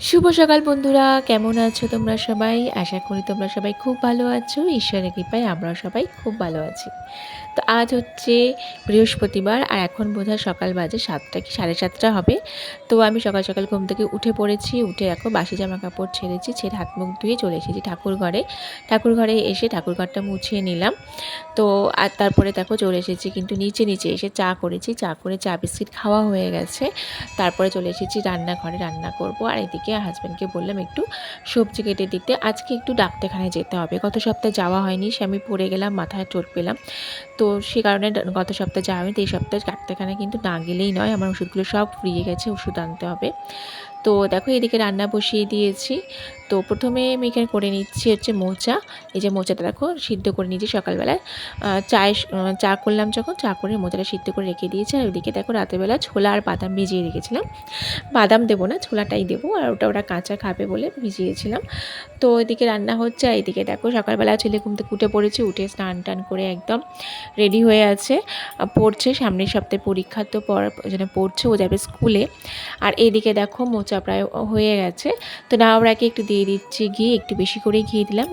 শুভ সকাল বন্ধুরা, কেমন আছো তোমরা সবাই? আশা করি তোমরা সবাই খুব ভালো আছো। ঈশ্বরের কৃপায় আমরা সবাই খুব ভালো আছি। তো আজ হচ্ছে বৃহস্পতিবার আর এখন বোধহয় সকাল বাজে সাতটা কি সাড়ে সাতটা হবে। তো আমি সকাল সকাল ঘুম থেকে উঠে পড়েছি, উঠে এখন বাসি জামা কাপড় ছেড়েছি, ছেড়ে হাত মুখ ধুয়ে চলে এসেছি ঠাকুর ঘরে। ঠাকুর ঘরে এসে ঠাকুর ঘরটা মুছিয়ে নিলাম। তো আর তারপরে দেখো চলে এসেছি কিন্তু নিচে নিচে এসে চা করেছি, চা করে চা বিস্কিট খাওয়া হয়ে গেছে। তারপরে চলে এসেছি রান্নাঘরে রান্না করব। আর এদিকে হাজব্যান্ডকে বললাম একটু সবজি কেটে দিতে, আজকে একটু ডাক্তারখানায় যেতে হবে। গত সপ্তাহে যাওয়া হয়নি, সে আমি পড়ে গেলাম, মাথায় চোট পেলাম। তো সে কারণে গত সপ্তাহে যাওয়া আমি তো এই সপ্তাহে ডাক্তারখানায় কিন্তু না গেলেই নয়। আমার ওষুধগুলো সব ফুরিয়ে গেছে, ওষুধ আনতে হবে। তো দেখো এদিকে রান্না বসিয়ে দিয়েছি। তো প্রথমে আমি এখানে করে নিচ্ছি হচ্ছে মোচা। এই যে মোচাটা দেখো সিদ্ধ করে নিয়েছি সকালবেলায়। চায় চা করলাম যখন, চা করে মোচাটা সিদ্ধ করে রেখে দিয়েছি। আর ওইদিকে দেখো রাতেরবেলা ছোলা আর বাদাম ভিজিয়ে রেখেছিলাম। বাদাম দেবো না, ছোলাটাই দেবো। আর ওটা ওরা কাঁচা খাবে বলে ভিজিয়েছিলাম। তো ওইদিকে রান্না হচ্ছে, আর এইদিকে দেখো সকালবেলা ছেলে ঘুমতে উঠে পড়েছে, উঠে স্নান টান করে একদম রেডি হয়ে আছে। পড়ছে, সামনের সপ্তাহে পরীক্ষা তো পড়ার জন্য পড়ছে, ও যাবে স্কুলে। আর এইদিকে দেখো মোচা প্রায় হয়ে গেছে। তো নাওড়াকে একটু দিয়ে দিচ্ছি ঘি, একটু বেশি করে ঘি দিলাম।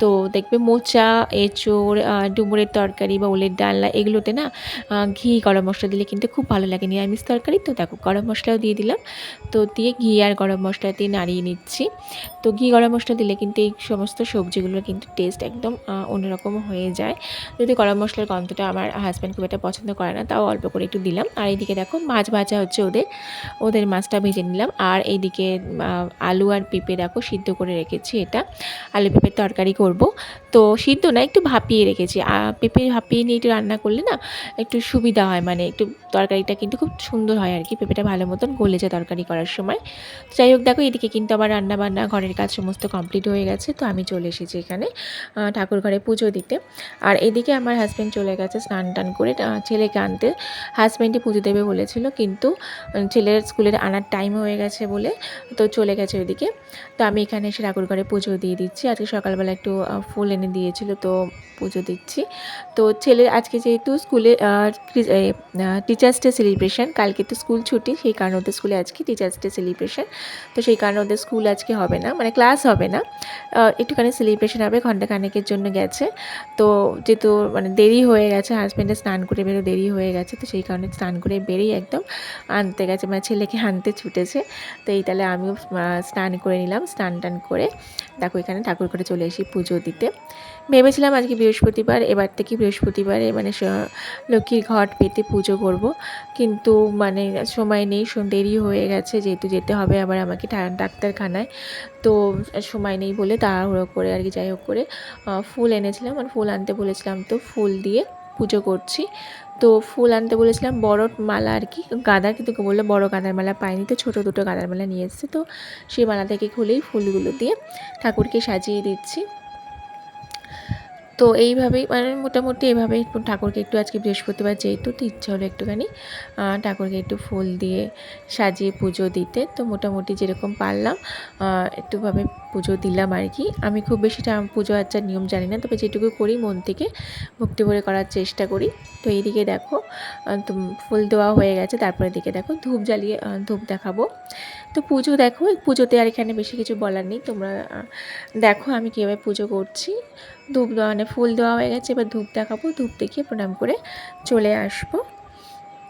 তো দেখবে মোচা, এঁচোড় ডুমুরের তরকারি বা ওলের ডালনা এগুলোতে না ঘি, গরম মশলা দিলে কিন্তু খুব ভালো লাগে। নিরামিষ তরকারি। তো দেখো, গরম মশলাও দিয়ে দিলাম। তো দিয়ে ঘি আর গরম মশলা দিয়ে নাড়িয়ে নিচ্ছি। তো ঘি, গরম মশলা দিলে কিন্তু এই সমস্ত সবজিগুলোর কিন্তু টেস্ট একদম অন্যরকম হয়ে যায়। যদি গরম মশলার গন্ধটা আমার হাজব্যান্ড খুব একটা পছন্দ করে না, তাও অল্প করে একটু দিলাম। আর এইদিকে দেখো, মাছ ভাজা হচ্ছে ওদের। ওদের মাছটা ভেজে নিলাম। আর এইদিকে আলু আর পেঁপে দেখো সিদ্ধ করে রেখেছি এটা। আলু পেঁপের তরকারি করব। তো সিদ্ধ না, একটু ভাপিয়ে রেখেছি। পেঁপে ভাপিয়ে নিয়ে একটু রান্না করলে না একটু সুবিধা হয় মানে একটু তরকারিটা কিন্তু খুব সুন্দর হয় আর কি, পেঁপেটা ভালো মতন গলে যায় তরকারি করার সময়। যাই হোক দেখো, এদিকে কিন্তু আমার রান্না বান্না ঘরের কাজ সমস্ত কমপ্লিট হয়ে গেছে, তো আমি চলে এসেছি এখানে ঠাকুর ঘরে পুজো দিতে। আর এদিকে আমার হাজব্যান্ড চলে গেছে স্নান টান করে ছেলেকে আনতে। হাজব্যান্ডই পুজো দেবে বলেছিল, কিন্তু ছেলের স্কুলের আনার টাইম হয়ে গেছে বলে তো চলে গেছে ওইদিকে। তো আমি এখানে এসে ঠাকুর ঘরে পুজো দিয়ে দিচ্ছি। আজকে সকালবেলা একটু ফুল এনে দিয়েছিল, তো পুজো দিচ্ছি। তো ছেলের আজকে যেহেতু স্কুলে টিচার্স ডে সেলিব্রেশন কালকে তো স্কুল ছুটি, সেই কারণে ওদের স্কুলে আজকে টিচার্স ডে সেলিব্রেশন তো সেই কারণে ওদের স্কুল আজকে হবে না মানে ক্লাস হবে না। একটুখানি সেলিব্রেশন হবে ঘণ্টাখানেকের জন্য গেছে। তো যেহেতু মানে দেরি হয়ে গেছে হাজব্যান্ডের স্নান করে বেরো দেরি হয়ে গেছে, তো সেই কারণে স্নান করে বেরিয়ে একদম আনতে গেছে মানে ছেলেকে আনতে ছুটেছে। তো এই তাহলে আমিও স্নান করে নিলাম, স্নান টান করে দেখো এখানে ঠাকুর করে চলে এসি পুজো দিতে। ভেবেছিলাম আজকে বৃহস্পতিবার, এবার থেকে বৃহস্পতিবারে মানে লক্ষ্মীর ঘট পেতে পুজো করব, কিন্তু মানে সময় নেই দেরি হয়ে গেছে, যেহেতু যেতে হবে আবার আমাকে ডাক্তারখানায়, তো সময় নেই বলে তাড়াহুড়ো করে আর কি যাই হোক করে ফুল এনেছিলাম আর ফুল আনতে বলেছিলাম তো ফুল দিয়ে পুজো করছি। তো ফুল আনতে বলেছিলাম বড় মালা আর কি। গাঁদার কিন্তু বলল? বড় গাঁদার মালা পাইনি তো, ছোটো দুটো গাঁদার মালা নিয়ে এসেছে। তো সেই মালা থেকে খুলেই ফুলগুলো দিয়ে ঠাকুরকে সাজিয়ে দিচ্ছি। তো এইভাবেই মানে মোটামুটি এভাবে ঠাকুরকে একটু আজকে বৃহস্পতিবার যেহেতু তো ইচ্ছা হলো একটুখানি ঠাকুরকে একটু ফুল দিয়ে সাজিয়ে পুজো দিতে। তো মোটামুটি যেরকম পারলাম একটুভাবে পুজো দিলাম আর কি। আমি খুব বেশি পুজো আচ্ছার নিয়ম জানি না, তবে যেটুকু করি মন থেকে ভক্তি করে করার চেষ্টা করি। তো এইদিকে দেখো তো ফুল দেওয়া হয়ে গেছে তারপরে দিকে দেখো ধূপ জ্বালিয়ে ধূপ দেখাবো। তো পুজো দেখো, পুজোতে আর এখানে বেশি কিছু বলার নেই, তোমরা দেখো আমি কীভাবে পুজো করছি। ধূপ দেওয়া মানে ফুল দেওয়া হয়ে গেছে, এবার ধূপ দেখাবো, ধূপ দেখিয়ে প্রণাম করে চলে আসব।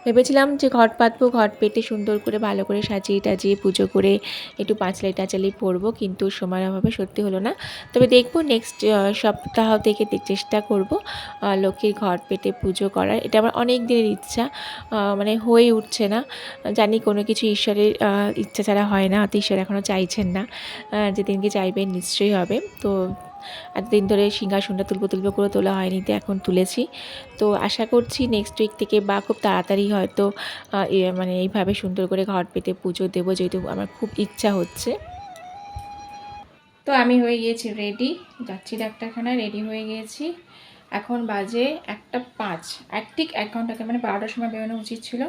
ভেবেছিলাম যে ঘট পাতবো ঘট পেতে সুন্দর করে, ভালো করে সাজিয়ে টাজিয়ে পুজো করে একটু পাঁচলাই টাচালি পরবো, কিন্তু সময়ের অভাবে সত্যি হলো না। তবে দেখব নেক্সট সপ্তাহ থেকে চেষ্টা করব লক্ষ্মীর ঘট পেতে পুজো করার। এটা আমার অনেক দিনের ইচ্ছা মানে হয়ে উঠছে না। জানি কোনো কিছু ঈশ্বরের ইচ্ছা ছাড়া হয় না অত ঈশ্বর এখনও চাইছেন না যেদিনকে চাইবেন নিশ্চয়ই হবে। তো এতদিন ধরে সিংহাসনটা তুলবো তুলবো করে তোলা হয়নি, তো এখন তুলেছি। তো আশা করছি নেক্সট উইক থেকে বা খুব তাড়াতাড়ি হয়তো মানে এইভাবে সুন্দর করে ঘর পেতে পুজো দেবো যেহেতু আমার খুব ইচ্ছা হচ্ছে। তো আমি হয়ে গিয়েছি রেডি যাচ্ছি ডাক্তারখানায় রেডি হয়ে গিয়েছি। এখন বাজে একটা পাঁচ এক ঠিক এক ঘন্টাকে মানে বারোটার সময় বেরোনো উচিত ছিল।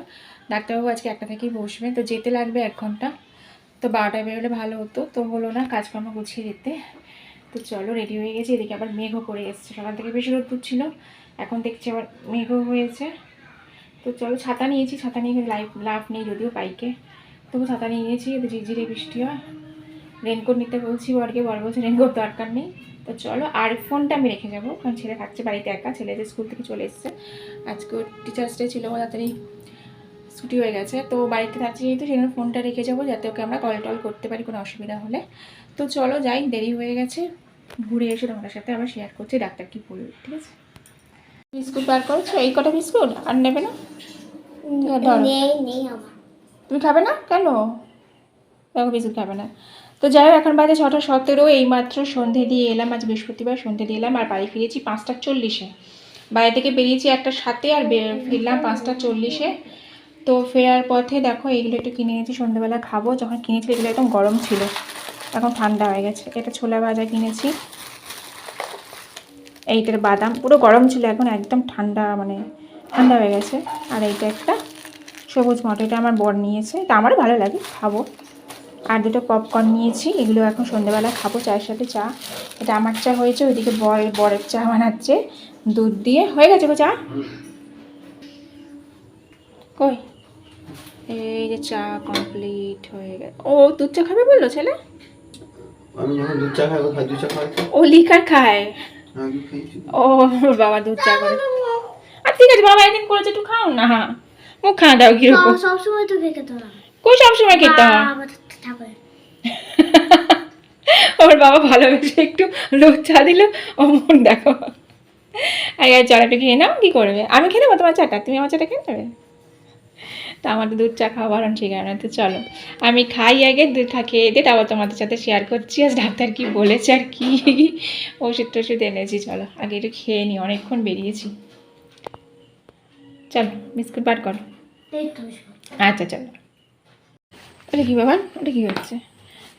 ডাক্তারবাবু আজকে একটা থেকেই বসবে, তো যেতে লাগবে এক ঘণ্টা। তো বারোটায় বেরোলে ভালো হতো, তো হলো না কাজকর্ম গুছিয়ে দিতে তো চলো রেডি হয়ে গেছে। এদিকে আবার মেঘও করে এসছে। সকাল থেকে বেশি রোদ্দুর ছিল। এখন দেখছি আবার মেঘও হয়েছে। তো চলো ছাতা নিয়েছি। ছাতা নিয়ে লাইফ লাভ নেই যদিও বাইকে তবু ছাতা নিয়ে নিয়েছি। এতে ঝিরঝিরে বৃষ্টি হয়। রেনকোট নিতে বলছি বরকে। বর বলছে রেনকোট দরকার নেই। তো চলো আর ফোনটা আমি রেখে যাব। কারণ ছেলে থাকছে বাড়িতে একা। ছেলে যে স্কুল থেকে চলে এসছে। আজকে টিচার্স ডে ছিল। তাড়াতাড়ি ছুটি হয়ে গেছে। তো বাড়িতে থাকছি যেহেতু জন্য ফোনটা রেখে যাব। যাতে ওকে আমরা কল টল করতে পারি কোনো অসুবিধা হলে। তো চলো যাই দেরি হয়ে গেছে। ঘুরে এসে তোমাদের সাথে আবার শেয়ার করছি ডাক্তার কি বলবে ঠিক আছে? বিস্কুট বার করেছ? এই কটা বিস্কুট আর নেবে না? আমার তুমি খাবে না? কেন? দেখো বিস্কুট খাবে না। তো যাই হোক এখন বাজে ছটা সতেরো এইমাত্র সন্ধে দিয়ে এলাম আজ বৃহস্পতিবার সন্ধে দিয়ে এলাম আর বাড়ি ফিরেছি পাঁচটা চল্লিশে। বাড়ি থেকে বেরিয়েছি একটা সাথে আর ফিরলাম পাঁচটা চল্লিশে। তো ফেরার পথে দেখো এইগুলো একটু কিনে নিয়েছি সন্ধ্যেবেলা খাব। যখন কিনেছি এগুলো একদম গরম ছিল। এখন ঠান্ডা হয়ে গেছে। এটা ছোলা ভাজা কিনেছি। এইটার বাদাম। পুরো গরম ছিল, এখন একদম ঠান্ডা মানে ঠান্ডা হয়ে গেছে। আর এইটা একটা সবুজ মটর, এটা আমার বর নিয়েছে। তা আমারও ভালো লাগে, খাব। আর দুটো পপকর্ন নিয়েছি, এগুলো এখন সন্ধ্যেবেলা খাব, চায়ের সাথে চা। এটা আমার চা হয়েছে, ওইদিকে বর, বরের চা বানাচ্ছে। দুধ দিয়ে হয়ে গেছে গো চা। কই? এই যে চা কমপ্লিট হয়ে গেছে। ও, দুধ চা খাবে বলল ছেলে? আমি যখন দুধ চা খাই ও খাই দুধ চা খাই ও লিকার খায়। খাইছি ও বাবা দুধ চা করে। আর ঠিক আছে বাবা একদিন করেছে একটু খাও না। মুখ খাওয়া দাও কীরকম সব সময় তো খেতে তো না। কই সবসময় খেতে হয়? ওর বাবা ভালোবেসে একটু লোক চা দিল ও মন দেখো। আর চাটা একটু খেয়ে নাও কি করবে? আমি খেয়ে নেব তোমার চাটা? তুমি আমার চাটা খেয়ে নেবে? তো আমাদের দুধ চা খাওয়া বারণ ঠিক কারণে তো চলো। আমি খাই আগে দুধ খা খেয়ে দিয়ে তারপর তোমাদের সাথে শেয়ার করছি। আজ ডাক্তার কি বলেছে আর কি? ওষুধ টষুধ এনেছি চলো। আগে একটু খেয়ে নিই অনেকক্ষণ বেরিয়েছি। চলো বিস্কুট বার করো। আচ্ছা চলো। ওটা কি বাবা ওটা কি হচ্ছে?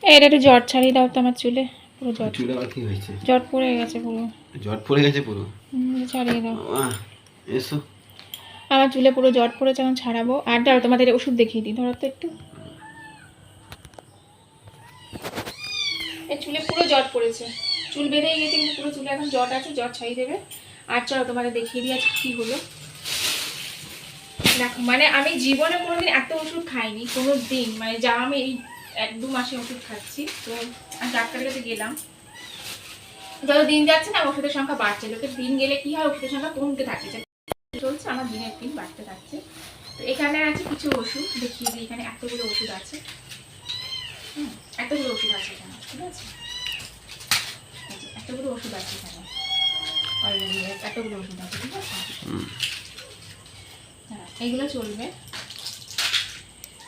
এটা একটু জ্বর ছাড়িয়ে দাও তো আমার চুলে। পুরো জট চুলে কি হয়েছে? জট পড়ে গেছে পুরো। জ্বর পড়ে গেছে পুরো? ছাড়িয়ে দাও। আহ, এসো। আমার চুলে পুরো জট পড়েছে, এখন ছাড়াবো। আর ধরো তোমাদের ওষুধ দেখিয়ে দিই, ধরো তো একটু। এই চুলে পুরো জট পড়েছে। চুল বেঁধেই গেছে কিন্তু পুরো চুলে এখন জট আছে, জট ছাড়িয়ে দেবে। আর চলো তোমাদের দেখিয়ে দিই আজকে কী হলো। দেখো মানে আমি জীবনে কোনোদিন এত ওষুধ খাইনি কোনো দিন মানে যা আমি এই এক দু মাসে ওষুধ খাচ্ছি, তো আমি ডাক্তারের কাছে গেলাম। যত দিন যাচ্ছে না, ওষুধের সংখ্যা বাড়ছে। লোকের দিন গেলে কি হয়, ওষুধের সংখ্যা কমতে থাকে। আমার দিন বাড়তে থাকছে। তো এখানে আছে কিছু ওষুধ দেখিয়ে দিই এখানে এতগুলো ওষুধ আছে। হুম, এতগুলো ওষুধ আছে এখানে ঠিক আছে? এতগুলো ওষুধ আছে এখানে। অলরেডি এতগুলো ওষুধ আছে ঠিক আছে? হ্যাঁ এইগুলো চলবে।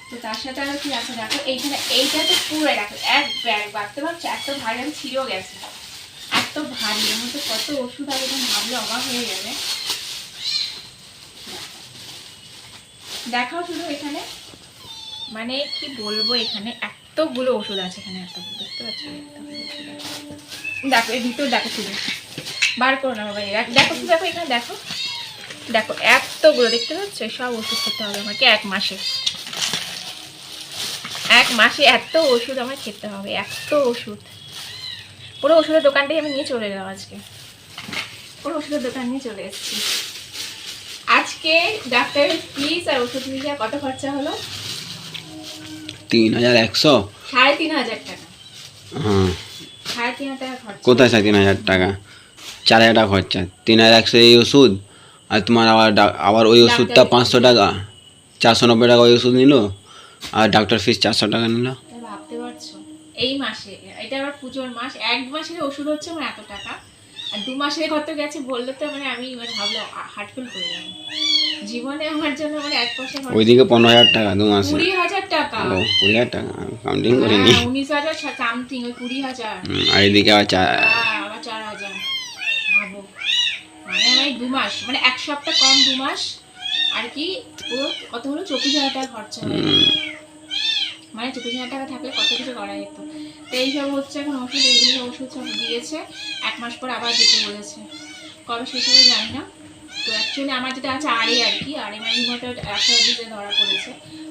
তো তার সাথে আরও কি আছে দেখো এইখানে এইটা তো পুরো দেখো এক ব্যাগ বাড়তে পারছ এত ভারী আমি ছিঁড়েও গেছে। এত ভারী এর মধ্যে কত ওষুধ আছে ভাবলে অবাক হয়ে যাবে। দেখাও শুধু এখানে। মানে কি বলব এখানে? এতগুলো ওষুধ আছে এখানে, এতগুলো ওষুধ আছে। দেখো, এর ভিতর দেখো শুধু। বার করো না বাবা দেখো শুধু, দেখো এখানে, দেখো। দেখো, এতগুলো, দেখতে পাচ্ছ? সব ওষুধ খেতে হবে আমাকে এক মাসে। এক মাসে এত ওষুধ আমার খেতে হবে, এত ওষুধ। পুরো ওষুধের দোকানটাই আমি নিয়ে চলে গেলাম আজকে। পুরো ওষুধের দোকান নিয়ে চলে এসেছি। আজকে ডাক্তারের ফিস আর ওষুধ মিলিয়ে কত খরচা হলো? তিন হাজার একশো? সাড়ে তিন হাজার টাকা। হ্যাঁ। সাড়ে তিন হাজার টাকা খরচা। কোথায় সাড়ে তিন হাজার টাকা? চার হাজার টাকা খরচা। তিন হাজার একশো এই ওষুধ? আর তোমার আবার আবার ওই ওষুধটা পাঁচশো টাকা। চারশো নব্বই টাকা ওই ওষুধ নিল? আর ডাক্তার ফিস চারশো টাকা নিল? ভাবতে পারছ। এই মাসে এটা আবার পুজোর মাস। এক মাসের ওষুধ হচ্ছে আমার এত টাকা। আর দু মাসের কত গেছে বললে তো মানে আমি মানে ভাবলে হার্টফুল করে যাব। জীবনে আমার জন্য মানে এক পয়সা ওইদিকে পনেরো হাজার টাকা দু মাসে। কুড়ি হাজার টাকা। ও কুড়ি হাজার টাকা? কাউন্টিং করিনি। হ্যাঁ, উনিশ হাজার সামথিং ওই কুড়ি হাজার। আর এদিকে আবার চার হ্যাঁ, আবার চার হাজার। ভাবো। মানে আমি দু মাস মানে এক সপ্তাহ কম দু মাস। আর কি পুরো কত হলো? চব্বিশ হাজার টাকা খরচা। মানে চব্বিশ হাজার টাকা থাকলে কত কিছু করা যেত। তো এইসব হচ্ছে এখন ওষুধ এইগুলো ওষুধ সব দিয়েছে। এক মাস পর আবার যেতে বলেছে। কবে শেষ জানি না। তো অ্যাকচুয়ালি আমার যেটা আছে আরে আর কি আরে মানে একটা দিতে ধরা পড়েছে।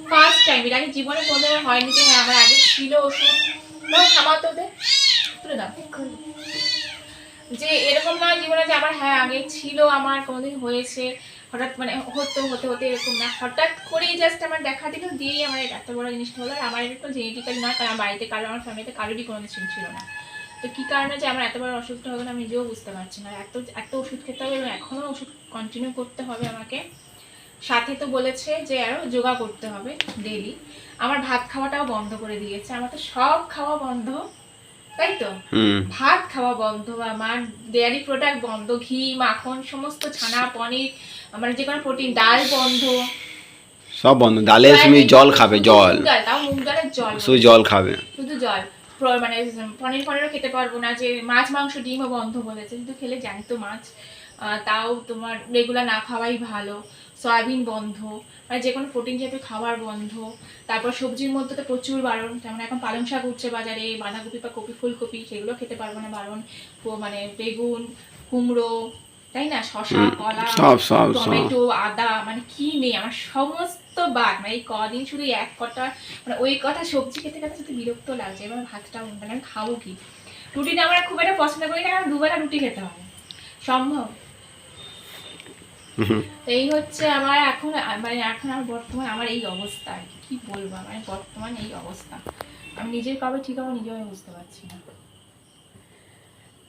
ফার্স্ট টাইম এর আগে জীবনে কোনো হয়নি যে হ্যাঁ আমার আগে ছিল ওষুধ। তোদের তুলে দাও। যে এরকম নয় জীবনে যে আমার হ্যাঁ আগে ছিল, আমার কোনোদিন হয়েছে, হঠাৎ মানে হতো, হতে হতে এরকম না। হঠাৎ করেই জাস্ট আমার দেখা দিল, দিয়েই আমার এত বড় জিনিসটা হলো। আর আমার একটু জেনেটিক্যাল নয় কারণ বাড়িতে কারও আমার ফ্যামিলিতে কারোরই কোনো কিছু ছিল না। তো কী কারণে যে আমার এত বড় অসুখটা হবে না, আমি নিজেও বুঝতে পারছি না। এত এত ওষুধ খেতে হবে এবং এখনও ওষুধ কন্টিনিউ করতে হবে আমাকে। সাথে তো বলেছে যে আরও যোগা করতে হবে ডেলি আমার ভাত খাওয়াটাও বন্ধ করে দিয়েছে। আমার তো সব খাওয়া বন্ধ। তাই তো ভাত খাওয়া বন্ধ আমার ডেয়ারি প্রোডাক্ট বন্ধ ঘি মাখন সমস্ত ছানা পনির মানে যে কোনো প্রোটিন ডাল বন্ধ। সব বন্ধ। ডালে তুমি জল খাবে জল। তাও মুগ ডালের জল। শুধু জল খাবে। শুধু জল। মানে পনির পনিরও খেতে পারব না যে মাছ মাংস ডিমও বন্ধ বলেছে কিন্তু খেলে জ্যান্ত মাছ। আহ, তাও তোমার রেগুলার না খাওয়াই ভালো। সয়াবিন বন্ধ। মানে যে কোনো প্রোটিন জাতীয় খাবার বন্ধ তারপর সবজির মধ্যে তো প্রচুর বারণ যেমন এখন পালং শাক উঠছে বাজারে বাঁধাকপি বা কপি ফুলকপি সেগুলো খেতে পারব না বারণ। মানে বেগুন কুমড়ো তাই না? শশা কলা টমেটো আদা মানে কি নেই? আমার সমস্ত বাদ মানে এই কদিন শুধু এক কটা মানে ওই কটা সবজি খেতে খেতে শুধু বিরক্ত লাগছে এবার ভাতটা মানে আমি খাব কি? রুটিটা আমরা খুব একটা পছন্দ করি না কারণ দুবেলা রুটি খেতে হবে সম্ভব। তো এই হচ্ছে আমার এখন মানে এখন আমার বর্তমান আমার এই অবস্থা আর কি। বলব? মানে বর্তমান এই অবস্থা। আমি নিজের কবে ঠিক হব নিজেও আমি বুঝতে পারছি না।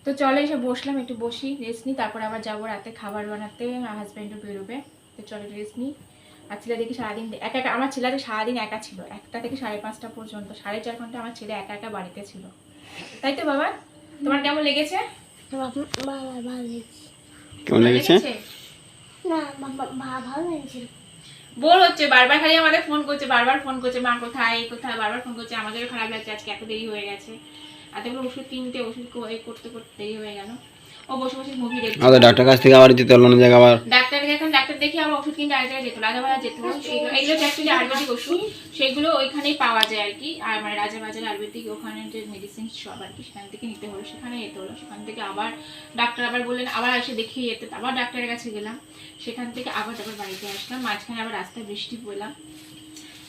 তো চলে এসে বসলাম একটু বসি রেস্ট নিই তারপর আবার যাব রাতে খাবার বানাতে হাজব্যান্ডও বেরোবে। তো চলে রেস্ট নিই। আর ছেলে দেখি সারাদিন একা একা আমার ছেলেটা সারাদিন একা ছিল। একটা থেকে সাড়ে পাঁচটা পর্যন্ত সাড়ে চার ঘণ্টা আমার ছেলে একা একা বাড়িতে ছিল। তাই তো বাবা? তোমার কেমন লেগেছে? বাবা ভালো লেগেছে। কেমন লেগেছে? বোর হচ্ছে, বারবার খালি আমাদের ফোন করছে, বারবার ফোন করছে, মা কোথায় কোথায়, বারবার ফোন করছে, আমাদেরও খারাপ লাগছে, আজকে এত দেরি হয়ে গেছে। আর এতগুলো ওষুধ কিনতে, ওষুধ করতে করতে দেরি হয়ে গেল। ও বসে বসে মুভি দেখছে। আমাদের ডাক্তার কাছ থেকে আবার যেতে হলো অন্য জায়গায় আবার? ডাক্তারকে এখন ডাক্তার দেখে আবার ওষুধ কিনতে জায়গায় যেত রাজাবাজার যেত সেগুলো এগুলো অ্যাকচুয়ালি আয়ুর্বেদিক ওষুধ। সেগুলো ওইখানেই পাওয়া যায় আর কি। আর মানে রাজাবাজার আয়ুর্বেদিক ওখানে যে মেডিসিন শপ আর কি সেখান থেকে নিতে হলো সেখানে যেতে হলো। সেখান থেকে আবার ডাক্তার আবার বললেন আবার এসে দেখিয়ে যেতে। আবার ডাক্তারের কাছে গেলাম। সেখান থেকে আবার আবার বাড়িতে আসলাম। মাঝখানে আবার রাস্তায় বৃষ্টি পড়লাম।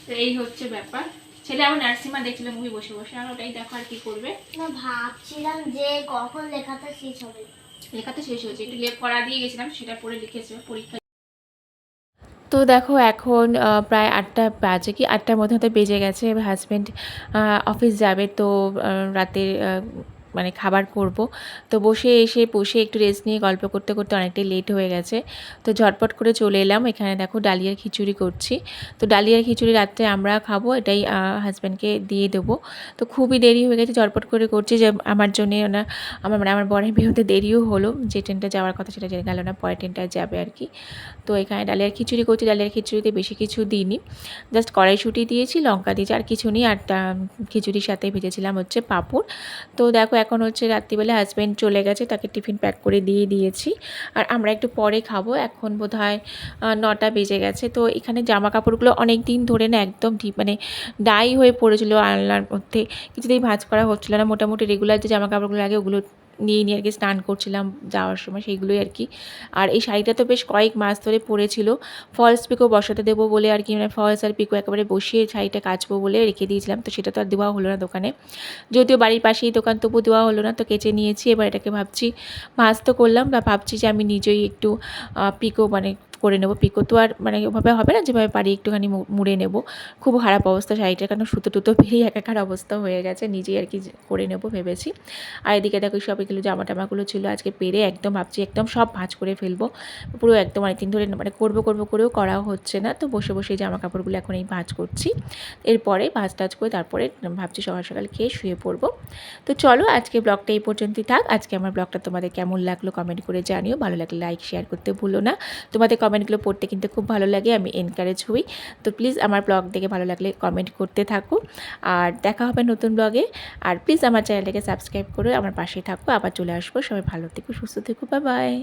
তো এই হচ্ছে ব্যাপার। ছেলে আবার নার্সিমা দেখছিল মুভি বসে বসে। আর ওটাই দেখো আর কি করবে। না ভাবছিলাম যে কখন লেখাটা শেষ হবে। লেখাতে শেষ হয়েছে। একটু লেপ করা দিয়ে গেছিলাম, সেটা পড়ে লিখেছে, পরীক্ষা। তো দেখো এখন প্রায় আটটা বাজে কি? আটটার মধ্যে হয়তো বেজে গেছে হাজব্যান্ড অফিস যাবে, তো রাতে মানে খাবার করব। তো বসে এসে বসে একটু রেস্ট নিয়ে গল্প করতে করতে অনেকটাই লেট হয়ে গেছে। তো ঝটপট করে চলে এলাম। এখানে দেখো ডালিয়ার খিচুড়ি করছি। তো ডালিয়ার খিচুড়ি রাত্রে আমরা খাব, এটাই হাজব্যান্ডকে দিয়ে দেবো। তো খুবই দেরি হয়ে গেছে, ঝটপট করে করছি যে আমার জন্যে ওনা আমার মানে আমার বরের বেরোতে দেরিও হলো। যে ট্রেনটা যাওয়ার কথা সেটা যে গেল না, পরের ট্রেনটায় যাবে আর কি। তো এখানে ডালিয়ার খিচুড়ি করছি ডালিয়ার খিচুড়িতে বেশি কিছু দিইনি। জাস্ট কড়াইশুঁটি দিয়েছি, লঙ্কা দিয়েছি, আর কিছু নেই। আর খিচুড়ির সাথে ভেজেছিলাম হচ্ছে পাঁপড়। তো দেখো এখন হচ্ছে রাত্রিবেলা হাজব্যান্ড চলে গেছে, তাকে টিফিন প্যাক করে দিয়ে দিয়েছি। আর আমরা একটু পরে খাব, এখন বোধ হয় নটা বেজে গেছে। তো এখানে জামা কাপড়গুলো অনেক দিন ধরে না একদম মানে ডাই হয়ে পড়েছিল আলনার মধ্যে। কিছুতেই ভাঁজ করা হচ্ছিল না। মোটামুটি রেগুলার যে জামা কাপড়গুলো লাগে ওগুলো নিয়ে নিয়ে আর কি স্নান করছিলাম যাওয়ার সময় সেইগুলোই আর কি। আর এই শাড়িটা তো বেশ কয়েক মাস ধরে পরেছিল। ফলস পিকো বসাতে দেবো বলে আর কি মানে ফলস আর পিকো একেবারে বসিয়ে শাড়িটা কাচবো বলে রেখে দিয়েছিলাম। তো সেটা তো আর দেওয়া হলো না দোকানে। যদিও বাড়ির পাশেই দোকান তবু দেওয়া হলো না, তো কেচে নিয়েছি। এবার এটাকে ভাবছি, ভাঁজ তো করলাম, বা ভাবছি যে আমি নিজেই একটু পিকো মানে করে নেব। পিকো তো আর মানে ওভাবে হবে না, যেভাবে পারি একটুখানি মুড়ে নেব। খুব খারাপ অবস্থা শাড়িটার, কারণ সুতো টুতো পেরিয়ে একাকার অবস্থা হয়ে গেছে, নিজেই আর কি করে নেব ভেবেছি। আর এদিকে দেখো, সব এগুলো জামা টামাগুলো ছিল আজকে পেরে, একদম ভাবছি একদম সব ভাঁজ করে ফেলব। পুরো একদম অনেকদিন ধরে মানে করব করব করেও করাও হচ্ছে না, তো বসে বসে জামা কাপড়গুলো এখন এই ভাঁজ করছি। এরপরে ভাঁজ টাজ করে তারপরে ভাবছি সকাল সকাল খেয়ে শুয়ে পড়ব। তো চলো আজকে ব্লগটা এই পর্যন্তই থাক। আজকে আমার ব্লগটা তোমাদের কেমন লাগল কমেন্ট করে জানিও, ভালো লাগলে লাইক, শেয়ার করতে ভুলো না। তোমাদের কমেন্টগুলো পড়তে কিন্তু খুব ভালো লাগে, আমি এনকারেজ হই। তো প্লিজ আমার ব্লগ দেখে ভালো লাগলে কমেন্ট করতে থাকো। আর দেখা হবে নতুন ব্লগে আর প্লিজ আমার চ্যানেলটাকে সাবস্ক্রাইব করে আমার পাশে থাকো। আবার চলে আসব। সবাই ভালো থেকো, সুস্থ থেকো। বা বাই